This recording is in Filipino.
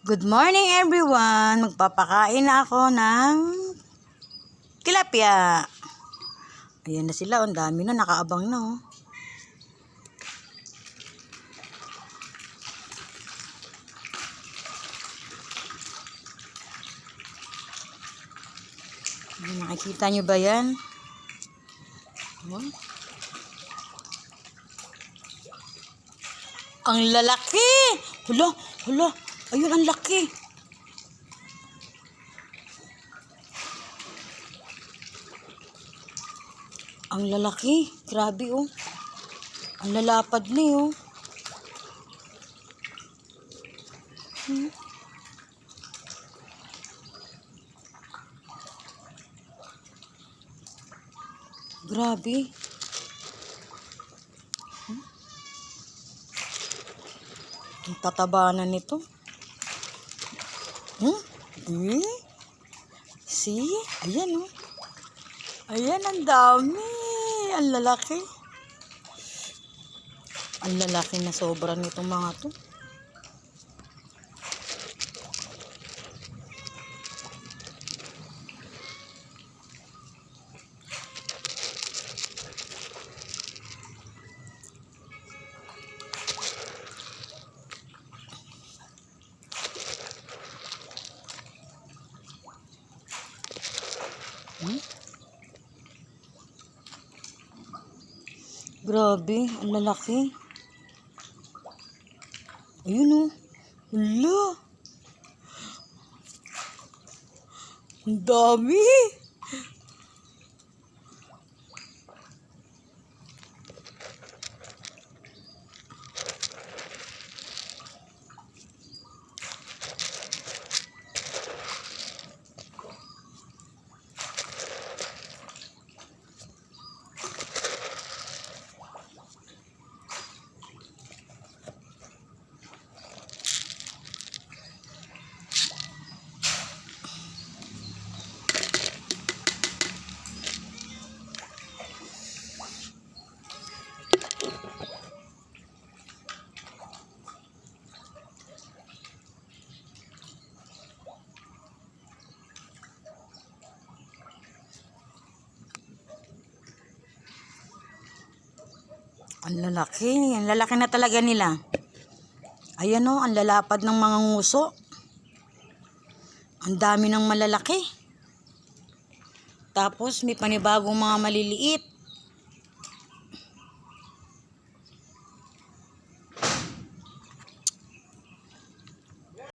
Good morning everyone! Magpapakain na ako ng tilapia. Ayan na sila, ang dami na, nakaabang na oh. Ayan, Nakikita nyo ba yan? Oh. Ang lalaki! Hala, hala, ayun ang laki. Ang lalaki, grabe oh. Ang lalapad na eh, oh. Hmm. Grabe. Hmm? Ang tataba na nito. Hmm? Di? See? Ayan oh. Ayan, ang dami. Ang lalaki. Ang lalaki na sobra nitong mga to. Grabe, ang lalaki. Ayun oh. Hala. Ang dami. Ang lalaki. Ang lalaki na talaga nila. Ayan o, ang lalapad ng mga nguso. Ang dami ng malalaki. Tapos may panibagong mga maliliit.